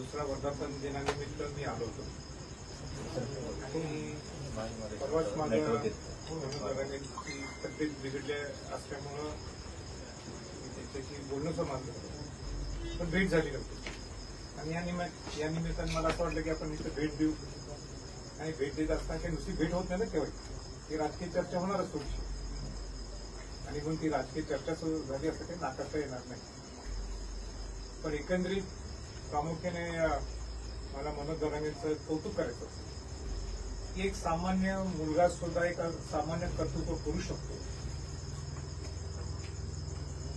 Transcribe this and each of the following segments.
दुसरा वर्धापन दिनानिमित्त मी आलो होतो आणि परवाच माझं की तब्येत बिघडली असल्यामुळं त्यांच्याशी बोलणं समाजलं पण भेट झाली नव्हती आणि या निमित्त या निमित्तानं मला असं वाटलं की आपण इथं भेट देऊ आणि भेट देत असताना काही नुसती भेट होत नाही ना केव्हा ती राजकीय चर्चा होणारच थोडीशी आणि म्हणून ती राजकीय चर्चा सुरू झाली असं काही नाकारता येणार नाही पण एकंदरीत प्रामुख्याने मला मनोज जरांगेचं कौतुक करायचं असतं की एक सामान्य मुलगा सुद्धा एक सामान्य कर्तृत्व करू शकतो.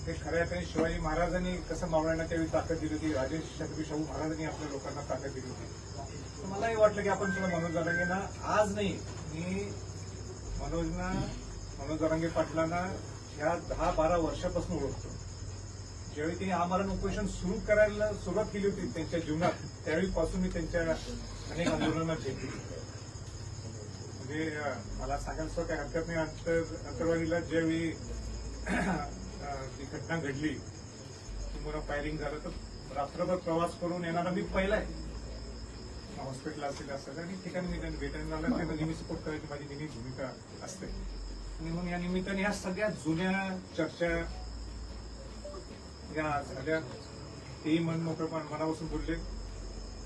ते खऱ्या अर्थाने शिवाजी महाराजांनी कसं मावळ्यांना त्यावेळी ताकद दिली होती राजे छत्रपती शाहू महाराजांनी आपल्या लोकांना ताकद दिली होती. तर मलाही वाटलं की आपण सुद्धा मनोज जरांगेंना आज नाही मी मनोजना मनोज जरांगे पाटलांना ह्या दहा बारा वर्षापासून ओळखतो. ज्यावेळी त्यांनी आमरण उपोषण सुरू करायला सुरुवात केली होती त्यांच्या जीवनात त्यावेळीपासून मी त्यांच्या अनेक आंदोलनात घेतली म्हणजे मला सांगायला सुद्धा काही हरकत नाही अंतर ज्यावेळी ती घटना घडली तुम्हाला फायरिंग झालं तर रात्रभर प्रवास करून येणारा मी पहिला आहे. हॉस्पिटल असेल असं आणि ठिकाणी मी त्यांना भेटायला लागला त्यांना नेहमी सपोर्ट करायची माझी नेहमी भूमिका असते. आणि मग या निमित्ताने ह्या सगळ्या जुन्या चर्चा या झाल्या. तेही मन मोकळेपण मनापासून बोलले.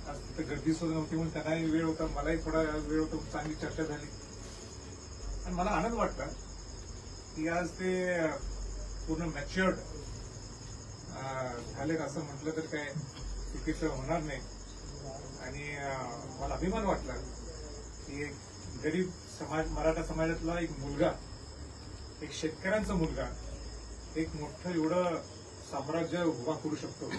आज तिथं गर्दी सुद्धा नव्हती म्हणून त्यांनाही वेळ होता. मलाही थोडा वेळ होता. चांगली चर्चा झाली. आणि मला आनंद वाटला की आज ते पूर्ण मॅच्युअर्ड झाले असं म्हटलं तर काय चुकीचं होणार नाही. आणि मला अभिमान वाटला की एक गरीब समाज मराठा समाजातला एक मुलगा एक शेतकऱ्यांचा मुलगा एक मोठं एवढं साम्राज्य उभा करू शकतो.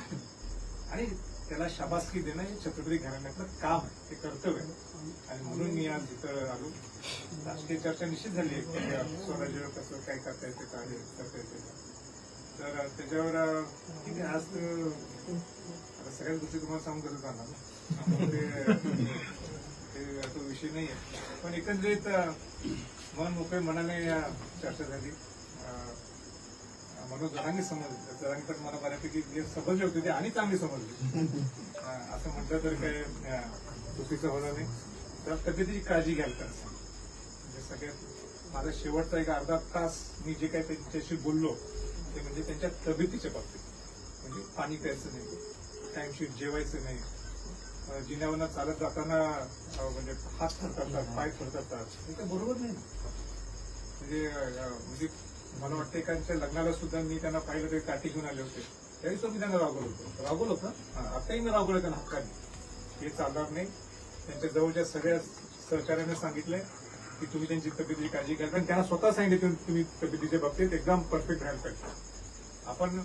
आणि त्याला शाबासकी देणं हे छत्रपती घराण्यातलं काम आहे. ते कर्तव्य आहे. आणि म्हणून मी आज इथं आलो. राजकीय चर्चा निश्चित झाली आहे. की स्वराज्य कसं काय करता येते काय करता येते. तर त्याच्यावर किती ठीक आहे आज सगळ्याच गोष्टी तुम्हाला सांगू करत जाणार ते तो विषय नाही आहे. पण एकंदरीत मन मोकळे मनाने या चर्चा झाली. मनोज जरांनी समजलं. जरांनी तर मला बऱ्यापैकी जे समजले होते ते आणि चांगली समजले. असं म्हटलं तर काही चुकीचं होणार नाही. तर तब्येतीची काळजी घ्याल तर म्हणजे सगळ्यात माझा शेवटचा एक अर्धा तास मी जे काही त्यांच्याशी बोललो ते म्हणजे त्यांच्या तब्येतीच्या बाबतीत. म्हणजे पाणी प्यायचं नाही टाईमशी जेवायचं नाही. अं, जिन्यावरनं चालत जाताना म्हणजे हात थरथरतात पाय थरथरतात बरोबर नाही. म्हणजे म्हणजे मला वाटतं एकांच्या लग्नाला सुद्धा मी त्यांना पाहिलं तरी काठी घेऊन आले होते. त्यावेळी सुद्धा मी त्यांना रागवलं होतं. रागवलं होतं? आताही मी रागवलं त्यांना हक्काने. हे चालणार नाही. त्यांच्या जवळच्या सगळ्या सहकार्याने सांगितलंय की तुम्ही त्यांची तब्येतीची काळजी घ्या. कारण त्यांना स्वतः सांगितलं तुम्ही तब्येतीच्या बाबतीत एकदम परफेक्ट राहायला पाहिजे. आपण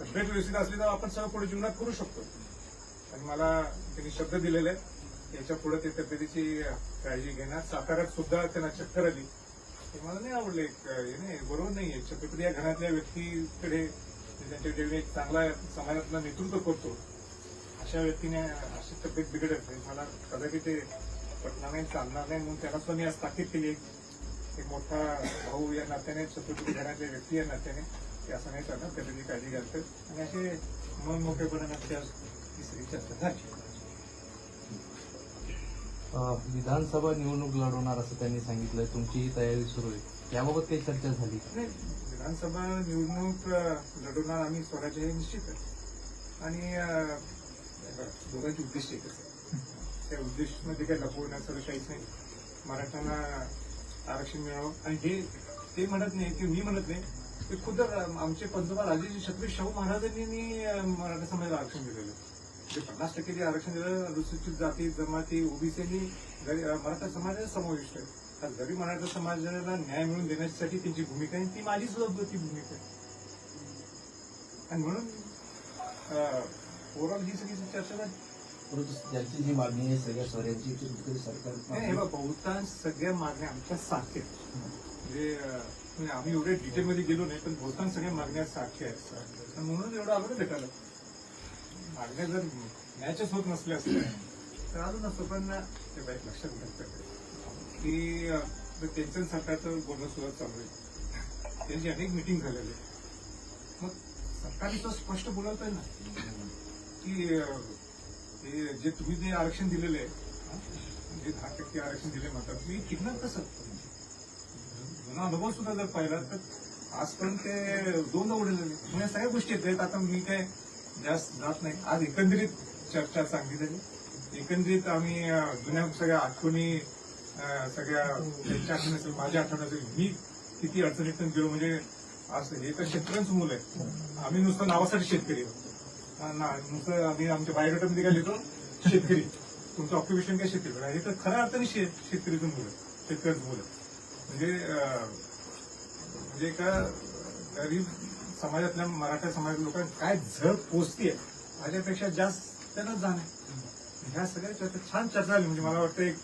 तब्येत व्यवस्थित असली तर आपण सगळं पुढे जीवनात करू शकतो. आणि मला त्यांनी शब्द दिलेले आहेत. याच्यापुढे ते तब्येतीची काळजी घेणार. साताऱ्यात सुद्धा त्यांना चक्कर आली. मला नाही आवडले एक, हे नाही बरोबर नाहीये छत्रपती या घरातल्या व्यक्तीकडे त्यांच्या जेवढे एक चांगला समाजातला नेतृत्व करतो अशा व्यक्तीने अशी तब्येत बिघडत नाही मला कदाचित ते पटणार नाही चालणार नाही म्हणून त्यांना सुद्धा मी आज ताकीद केली एक मोठा भाऊ या नात्याने छत्रपती घरातल्या व्यक्ती या नात्याने ते असं नाही चालणार त्याची काळजी घालतात आणि असे मन मोठेपणाने आमची आज तिसरी चर्चा झाली विधानसभा निवडणूक लढवणार असं त्यांनी सांगितलं तुमचीही तयारी सुरू आहे. याबाबत काही चर्चा झाली नाही विधानसभा निवडणूक लढवणार आम्ही स्वराज्य हे निश्चित आहे. आणि दोघांची उद्दिष्ट एकच आहे. त्या उद्दिष्टमध्ये काही लपवण्याचं काहीच नाही. मराठ्यांना आरक्षण मिळावं. आणि हे ते म्हणत नाही की मी म्हणत नाही ते खुद आमचे पंतप्रधान राजे छत्रपती शाहू महाराजांनी मराठा समाजाला आरक्षण दिलेलं जे पन्नास टक्के जे आरक्षण दिलं अनुसूचित जाती जमाती ओबीसीनी मराठा समाजात समाविष्ट आहे आज गरीब मराठा समाजाला न्याय मिळवून देण्यासाठी त्यांची भूमिका आहे ती माझी सुद्धा ती भूमिका आहे. आणि म्हणून ओव्हरऑल ही सगळी चर्चा झाली. परंतु ज्यांची जी मागणी आहे सगळ्या हे सरकार बहुतांश सगळ्या मागण्या आमच्या सारख्या आहेत. म्हणजे म्हणजे आम्ही एवढे डिटेलमध्ये गेलो नाही पण बहुतांश सगळ्या मागण्या सारख्या आहेत. म्हणून एवढं ना भेटायला मागण्या जर मॅचच होत नसल्या असल्या तर अजून असतो पण ते बाईक लक्षात घालतात की अं, त्यांचं सरकारचं बोलणं सुद्धा चालू आहे. त्यांची अनेक मिटिंग झालेली आहे. मग सरकारने तर स्पष्ट बोलवत आहे ना. की ते जे तुम्ही जे आरक्षण दिलेलं आहे जे दहा टक्के आरक्षण दिले म्हणतात मी टिकणार कसं जुना अनुभव सुद्धा जर पाहिला तर आजपर्यंत ते दोन उडे म्हणजे सगळ्या गोष्टी आहेत. आता मी काय जास्त जात नाही. आज एकंदरीत चर्चा चांगली झाली. एकंदरीत आम्ही जुन्या सगळ्या आठवणी सगळ्या त्यांच्या आठवणी असेल माझ्या आठवणी असेल मी किती अडचणीतून गेलो. म्हणजे असं हे तर शेतकऱ्यांचं मुलं आहे. आम्ही नुसतं नावासाठी शेतकरी आहोत. ना नुसतं आम्ही आमच्या बायोडेटामध्ये काय लिहितो? शेतकरी. तुमचं ऑक्युपेशन काय शेतकरी? हे तर खऱ्या अर्थाने शेतकरीचं मुलं आहे. शेतकऱ्याचं मुलं म्हणजे म्हणजे का गरीब समाजातल्या मराठा समाजातल्या लोकांना काय झळ पोचतीये माझ्यापेक्षा जास्त त्यांना जाण आहे. ह्या सगळ्या चर्चा छान चर्चा झाली. म्हणजे मला वाटतं एक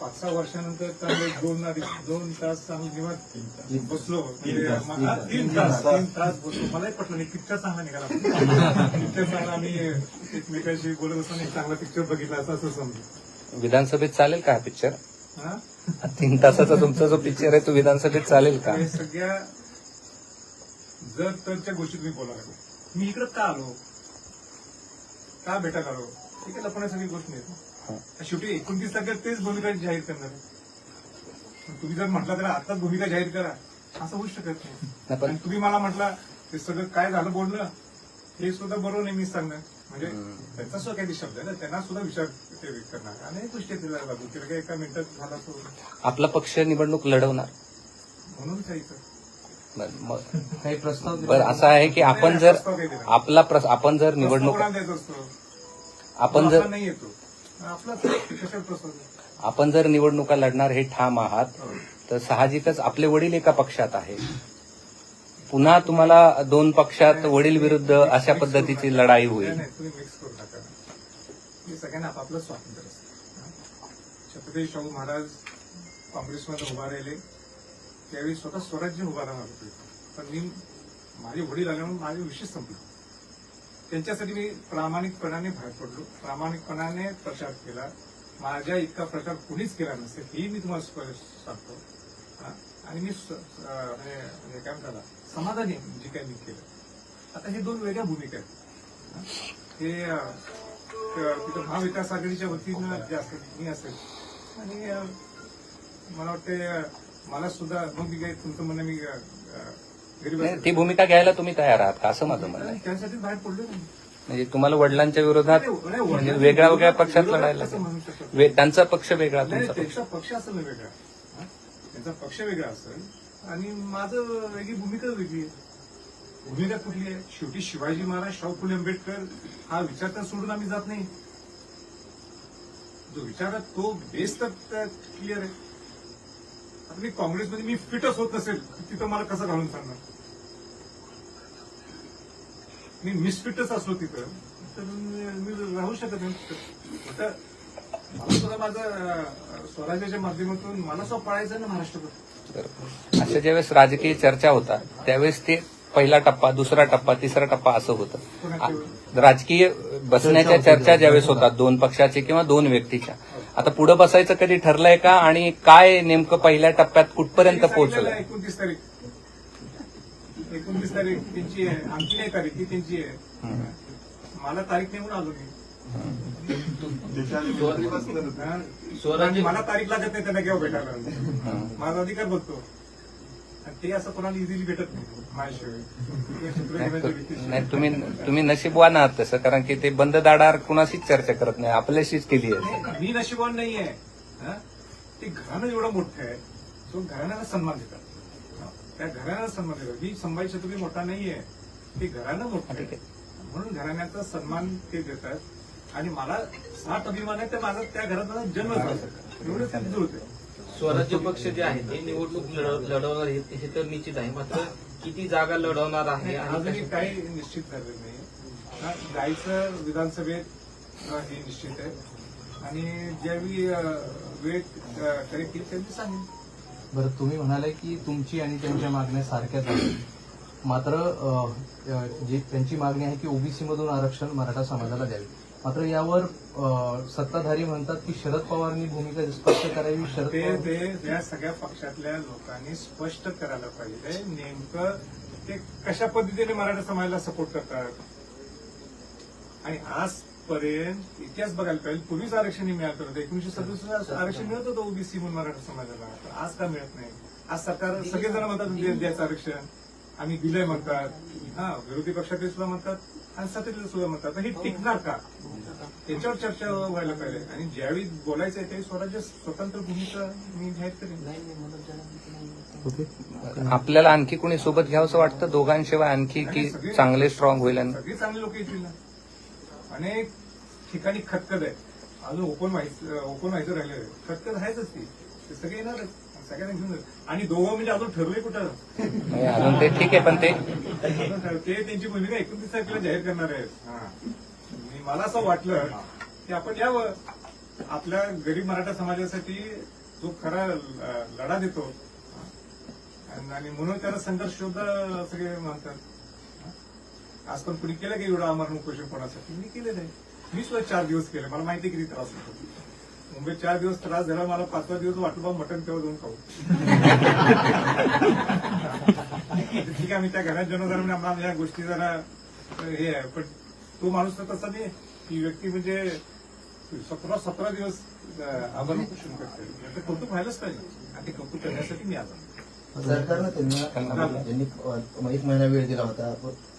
पाच सहा वर्षानंतर चांगले दोन दोन तास चांगलं निवांत बसलो. म्हणजे तीन हा, तास. तीन तीन तास तास. तीन तास बसलो. मलाही पटलं नाही पिक्चर चांगला निघाला. पिक्चर चांगला आम्ही एकमेकांशी बोलत असताना एक चांगला पिक्चर बघितला असं असं समजू विधानसभेत चालेल का हा पिक्चर? हा? तीन तासाचा तुमचा जो पिक्चर आहे तो विधानसभेत चालेल का? सगळ्या जर तरच्या गोष्टी तुम्ही बोलायला मी इकडे का आलो? का भेटायला आलो ठीक आहे लपण्यासाठी गोष्ट नाही. शेवटी एकोणतीस तारखेला तेच भूमिका जाहीर करणार तुम्ही जर म्हटलं तर आताच भूमिका जाहीर करा. असं होऊ शकत नाही. आणि तुम्ही मला म्हटलं ते सगळं काय झालं बोलणं? हे सुद्धा बरोबर नाही मी सांगणार. म्हणजे त्यांचा सुद्धा काही शब्द आहे ना त्यांना सुद्धा विचार करणार. अनेक गोष्टी तिला लागू. तिला काही एका मिनिटात झाला आपला पक्ष निवडणूक लढवणार. म्हणून मग काही प्रस्ताव? बरं असं आहे की आपण जर आपला प्रस- आपण जर निवडणूक असतो आपण जर आपला नाही येतो आपला कशाला प्रस्ताव द्यायचा? आपण जर निवडणुका लढणार हे ठाम आहात हो. तर साहजिकच आपले वडील एका पक्षात आहे पुन्हा तुम्हाला दोन पक्षात वडील विरुद्ध अशा पद्धतीची लढाई नाही, होईल नाही, तुम्ही मिक्स करू नका हे सगळ्यांना आपापलं स्वातंत्र्य असतं. छत्रपती शाहू महाराज काँग्रेसमध्ये उभा राहिले त्यावेळी स्वतः स्वराज्य उभा राहणार होते पण मी माझे वडील आल्यामुळे माझे विषय संपले. त्यांच्यासाठी मी प्रामाणिकपणाने बाहेर पडलो. प्रामाणिकपणाने प्रचार केला. माझ्या इतका प्रचार कुणीच केला नसेल हेही मी तुम्हाला स्पष्ट सांगतो. आणि मी स- म्हणजे, म्हणजे काय म्हणतात समाधानी जे काही मी केलं. आता हे दोन वेगळ्या भूमिका आहेत. हे? तिथं महाविकास आघाडीच्या वतीनं जे असेल मी असेल. आणि मला वाटतं मला सुद्धा मग मी काय तुमचं म्हणणं मी गरीब. ती भूमिका घ्यायला तुम्ही तयार आहात का? असं माझं म्हणणं आहे. त्यासाठी बाहेर पडलो नाही म्हणजे तुम्हाला वडिलांच्या विरोधात नाही, म्हणजे वडिलांच्या वेगळ्या वेगळ्या पक्षात विरोधात लढायला कसं लागेल. म्हणू शकत वे- त्यांचा पक्ष वेगळा नाही तुमचा पक्ष त्यांचा पक्ष. असेल ना वेगळा. हा? त्यांचा पक्ष वेगळा असेल. आणि माझं वेगळी भूमिका वेगळी आहे. भूमिका कुठली आहे? शेवटी शिवाजी महाराज शाहू फुले आंबेडकर हा विचार तर सोडून आम्ही जात नाही. जो विचार आहे तो बेस तर क्लिअर आहे. आता मी काँग्रेसमध्ये मी फिटच होत नसेल तिथं मला कसं घालून सांगणार? मी मिसफिटच असलो तिथं तर मी राहू शकत नाही. आता मला सुद्धा माझं स्वराज्याच्या माध्यमातून मला पळायचं आहे ना महाराष्ट्रात बरोबर. अशा ज्यावेळेस राजकीय चर्चा होतात त्यावेळेस ते पहिला टप्पा दुसरा टप्पा तिसरा टप्पा असं होतं. राजकीय बसण्याच्या चर्चा ज्यावेळेस होतात दोन पक्षाचे किंवा दोन व्यक्तीच्या आता पुढे बसायचं कधी ठरलंय का आणि काय नेमकं पहिल्या टप्प्यात कुठपर्यंत पोहोचलंय? एकोणतीस तारीख. एकोणतीस तारीख त्यांची आहे. आमची नाही तारीख ती त्यांची आहे. मला तारीख नाही म्हणून आलो मी. मला तारीख लागत नाही त्यांना केव्हा भेटायला. माझा अधिकार बघतो. ते असं कोणाला इझिली भेटत नाही माझ्याशिवाय. नाही तुम्ही तुम्ही नशीबवान आहात तसं कारण की ते बंद दाडार कुणाशीच चर्चा करत नाही आपल्याशीच केली आहे. मी नशिबान नाहीये हा? ते घराणं एवढं मोठं आहे तो घराण्याला सन्मान देतात? त्या घराण्याला सन्मान देतात. मी संभाजी छत्रपती मोठा नाहीये ते घराणं मोठं आहे. म्हणून घराण्याचा सन्मान ते देतात. आणि मला साठ अभिमान आहे तर माझा त्या घरात जन्म झाला. एवढंच त्यांचं होतं. स्वराज्य पक्ष जे आहे ते निवडणूक लढ- लढवणार हे हे तर निश्चित आहे. मात्र किती जागा लढवणार आहे आणि अजूनही काही निश्चित झालेलं नाही. हा, जायचं विधानसभेत हे निश्चित आहे. आणि ज्यावेळी वेळ करेक्ट येईल त्यावेळी सांगेन. बरं तुम्ही म्हणाले की तुमची आणि त्यांच्या मागण्या सारख्याच आहेत. मात्र जी त्यांची मागणी आहे की ओबीसी मधून आरक्षण मराठा समाजाला द्यावे. मात्र यावर अ, सत्ताधारी म्हणतात की शरद पवारांनी भूमिका स्पष्ट करावी शरद ते ते त्या सगळ्या पक्षातल्या लोकांनी स्पष्ट करायला पाहिजे. नेमकं ते कशा पद्धतीने मराठा समाजाला सपोर्ट करतात? आणि आज आजपर्यंत इतिहास बघायला पाहिजे. पूर्वीच आरक्षण हे मिळालं होतं. एकोणीशे सदुसष्ट आरक्षण मिळत होतं ओबीसी म्हणून मराठा समाजाला. आज का मिळत नाही? आज सरकार सगळेजण म्हणतात द्यायचं आरक्षण. आम्ही दिलंय म्हणतात. हा विरोधी पक्षातले सुद्धा म्हणतात. आणि सत्तेतले सुद्धा म्हणतात. तर हे टिकणार का? त्याच्यावर चर्चा व्हायला पाहिजे. आणि ज्यावेळी बोलायचं आहे त्यावेळी स्वराज्य स्वतंत्र भूमिका मी जाहीर करेन. आपल्याला आणखी कोणी सोबत घ्यावंसं वाटतं? दोघांशिवाय आणखी की चांगले स्ट्रॉंग होईल आणि सगळी चांगली लोक येतील ना. अनेक ठिकाणी खतखत आहे अजून ओपन व्हायचं ओपन व्हायचं राहिलं खतखत आहेच ती. ते सगळे येणारच. सगळ्यांना घेऊन. आणि दोघं म्हणजे अजून ठरले कुठं? नाही, अजून ते ठीक आहे पण ते त्यांची भूमिका एकोणतीस तारखेला जाहीर करणार आहेत हा. आणि मला असं वाटलं की आपण यावं. आपल्या गरीब मराठा समाजासाठी जो खरा ल- लढा देतो. आणि- आणि म्हणून त्याला संघर्ष शोध सगळे म्हणतात. आज पण कुणी केलं का एवढं आमरण उपोषण कोणासाठी? मी केलेलं आहे. मी सुद्धा चार दिवस केले. मला माहिती आहे किती त्रास होतो. मुंबईत चार दिवस त्रास झाला मला पाचवा दिवस वाटलं बा मटण तेव्हा जाऊन खाऊ. ठीक आहे आम्ही त्या घरात जन्म झाला म्हणजे आम्हाला या गोष्टी जरा हे आहे. पण तो माणूस तर तसा नाही. ती व्यक्ती म्हणजे सतरा सतरा दिवस आमरण उपोषण करते. कौतुक व्हायलाच पाहिजे. आणि ते कौतुक करण्यासाठी मी आलो. सरकारनं त्यांना एक महिना वेळ दिला होता.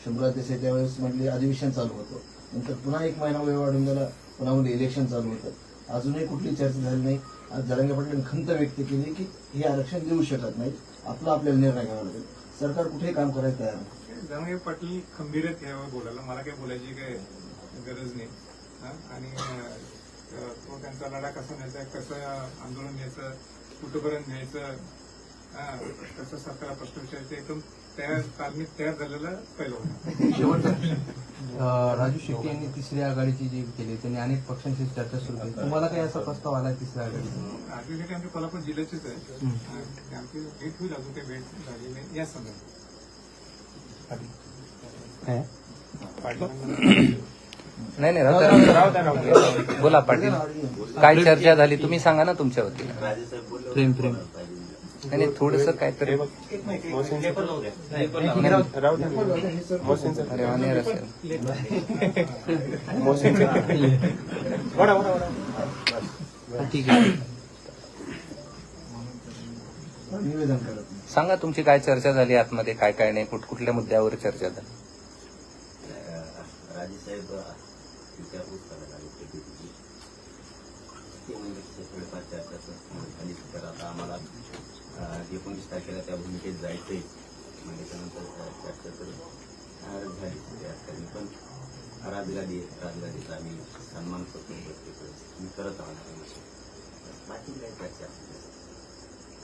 शंभर देसाई त्यावेळेस म्हटले अधिवेशन चालू होतं. नंतर पुन्हा एक महिना वेळ वाढून दिला पुन्हा म्हणजे इलेक्शन चालू होतं. अजूनही कुठली चर्चा झाली नाही. आज जरांगे पाटील खंत व्यक्त केली की हे आरक्षण देऊ शकत नाही आपला आपल्याला निर्णय घ्यावा लागेल. सरकार कुठेही काम करायला तयार नाही. जरांगे पाटील खंबीर आहेत यावर बोलायला. मला काही बोलायची काही गरज नाही. हा? आणि तो त्यांचा लढा कसा न्यायचा कसं आंदोलन न्यायचं कुठंपर्यंत न्यायचं कसं सरकारला प्रश्न विचारायचे. एकदम तयार तालमीत तयार झालेलं पहिलं होतं. शेवटचा अं, राजू शेट्टी यांनी तिसरी आघाडीची जी केली त्यांनी अनेक पक्षांशी चर्चा सुरू केली. तुम्हाला काही असा प्रस्ताव आला तिसऱ्या आघाडीचा? आर्टिफिशियल आमच्या कोल्हापूर जिल्ह्याचीच आहे. हा, आमची भेट होईल अजून काही भेट झाली नाही. या संदर्भात. नाही नाही. बोला पाटील. काय चर्चा झाली तुम्ही सांगा ना तुमच्या वतीने प्रेम प्रेम. नाही नाही थोडस काहीतरी अरे असेल. ठीक आहे निवेदन करत नाही सांगा तुमची काय चर्चा झाली आतमध्ये काय काय नाही कुठ कुठल्या मुद्द्यावर चर्चा झाली? राजेसाहेब विचारपूस करायला आले होते भेटीची. ते म्हणजे तसे थोडेफार चर्चा तर आता आम्हाला अं, एकोणतीस तारखेला त्या भूमिकेत जायचंय. म्हणजे त्यानंतर चर्चा तर अं, झाली अर्थाने पण राजगादी राजगादीचा आम्ही सन्मान करतो. प्रत्येक मी करत बाकी चर्चा असते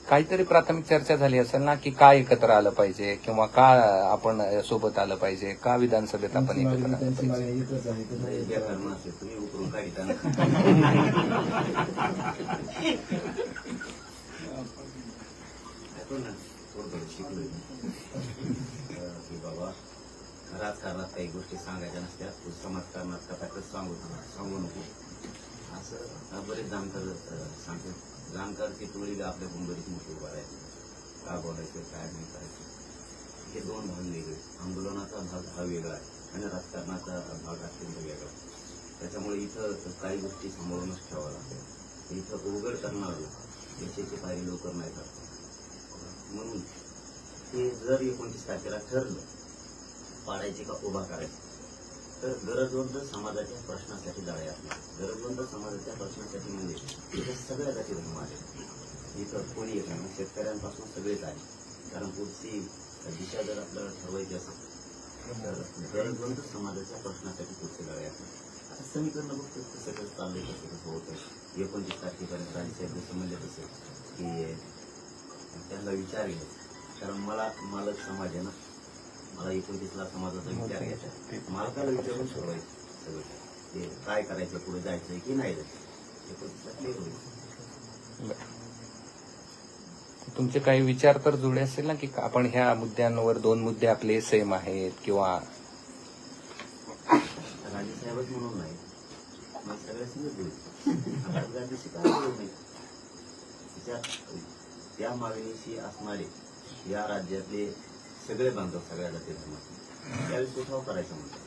काहीतरी प्राथमिक चर्चा झाली असेल ना की का एकत्र आलं पाहिजे किंवा का आपण सोबत आलं पाहिजे? का विधानसभेत आपण एकत्र आलं पाहिजे? बाबा राजकारणात काही गोष्टी सांगायच्या नसत्या तू समाजकारणात कथा सांगू सांगू नको असं बरेच जाणकार अं, सांगतात जाणकार ते टोळी आपल्या मुंबईत मोठी उभारायची का बोलायचं काय नाही करायचं हे दोन भाग वेगळे. आंदोलनाचा भाग हा वेगळा आहे आणि राजकारणाचा भाग अत्यंत वेगळा. त्याच्यामुळे इथं काही गोष्टी सांभाळूनच ठेवाव्या लागतात. इथं उघड करणार यशाची काही लवकर नाही करतात म्हणून ते जर एकोणतीस तारखेला ठरलं पाडायचे का उभा करायचे तर गरजवंत समाजाच्या प्रश्नासाठी लढाई असणार. गरजवंत समाजाच्या प्रश्नासाठी म्हणजे इथं सगळ्या जाती धर्म आले इथं कोणी येत नाही. शेतकऱ्यांपासून सगळेच आले कारण पुढची दिशा जर आपल्याला ठरवायची असेल तर गरजवंत समाजाच्या प्रश्नासाठी पुढची लढाई असणार. आता समीकरण बघतो कसं कसं चाललंय कसं कसं होतं एकोणतीस तारखेपर्यंत राजसाहेब जसं तसं की त्यांना विचार घ्यायचा कारण मला मालक समाज आहे ना. मला एकोणतीसला समाजाचा विचार घ्यायचा मालकाला विचारून ठरवायचं सगळं. ते काय करायचं पुढे जायचं की नाही जायचं एकोणतीसला क्लिअर होईल. तुमचे काही विचार तर जुळे असेल ना की आपण ह्या मुद्द्यांवर दोन मुद्दे आपले सेम आहेत किंवा राजेसाहेबच म्हणून नाही. सगळ्या संगत बोलू आता त्या मागणीशी असणारे या राज्यातले सगळे बांधव सगळ्या जाती धर्मात त्यावेळेस उठाव करायचा म्हणतात?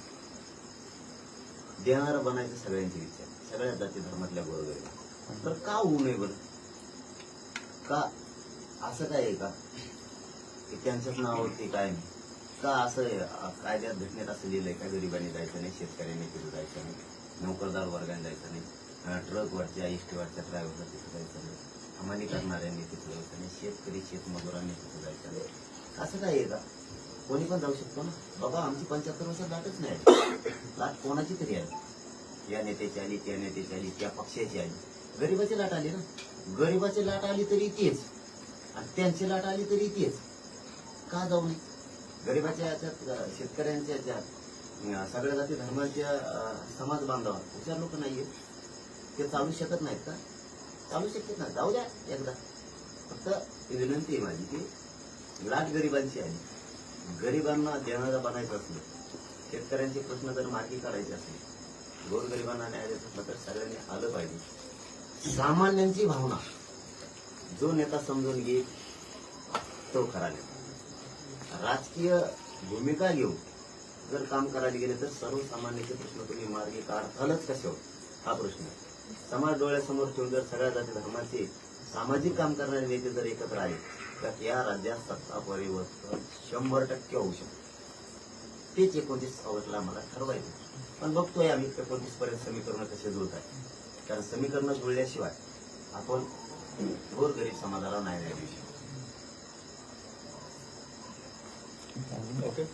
देणारं बनायचं सगळ्यांची इच्छा सगळ्या जाती धर्मातल्या गोरगरीब. तर का होऊ नये बरं? का असं काय आहे का? की त्यांच्याच नावावरती काय नाही? का असं आहे, कायद्यात घटनेत असं लिहिलंय का? गरिबांनी जायचं नाही शेतकऱ्यांनी तिथं जायचं नाही नोकरदार वर्गाने जायचं नाही? ट्रकवरच्या इष्टीवरच्या ड्रायव्हरला तिथं जायचं नाही हमाली करणाऱ्यांनी तिथं जायचं नाही शेतकरी शेतमजुरांनी तिथं जायचं नाही असं काय आहे का? कोणी पण जाऊ शकतो ना. बाबा आमची पंच्याहत्तर वर्षात लाटच नाही लाट कोणाची तरी आली या नेत्याची आली त्या नेत्याची आली त्या पक्षाची आली. गरिबाची लाट आली ना. गरिबाची लाट आली तरी तेच. आणि त्यांची लाट आली तरी तेच. का जाऊ नये? गरिबाच्या याच्यात शेतकऱ्यांच्या याच्यात सगळ्या जाती धर्माच्या समाज बांधवात. हुशार लोक नाहीये ते चालू शकत नाहीत का? चालू शकत नाही जाऊ द्या एकदा. फक्त विनंती आहे माझी की लाट गरिबांची आहे. गरिबांना देणारा बनायचं असलं शेतकऱ्यांचे प्रश्न जर मार्गी काढायचे असले गोरगरिबांना न्याय द्यायचं असलं तर सगळ्यांनी आलं पाहिजे. सामान्यांची भावना जो नेता समजून घेईल तो खरा नेता. राजकीय भूमिका घेऊन जर काम करायला गेले तर सर्वसामान्यांचे प्रश्न तुम्ही मार्गी काढतालच कसे हो हा प्रश्न आहे. समाज डोळ्यासमोर ठेवून जर सगळ्या जाती धर्माचे सामाजिक काम करणारे नेते जर एकत्र आले तर या राज्यात सत्ता परिवर्तन शंभर टक्के होऊ शकतं. तेच एकोणतीस ऑगस्टला आम्हाला ठरवायचं. पण बघतोय आम्ही एकोणतीस पर्यंत समीकरण कसे जुळत आहे कारण समीकरण जुळल्याशिवाय आपण गोरगरीब समाजाला न्याय नाही देऊ ओके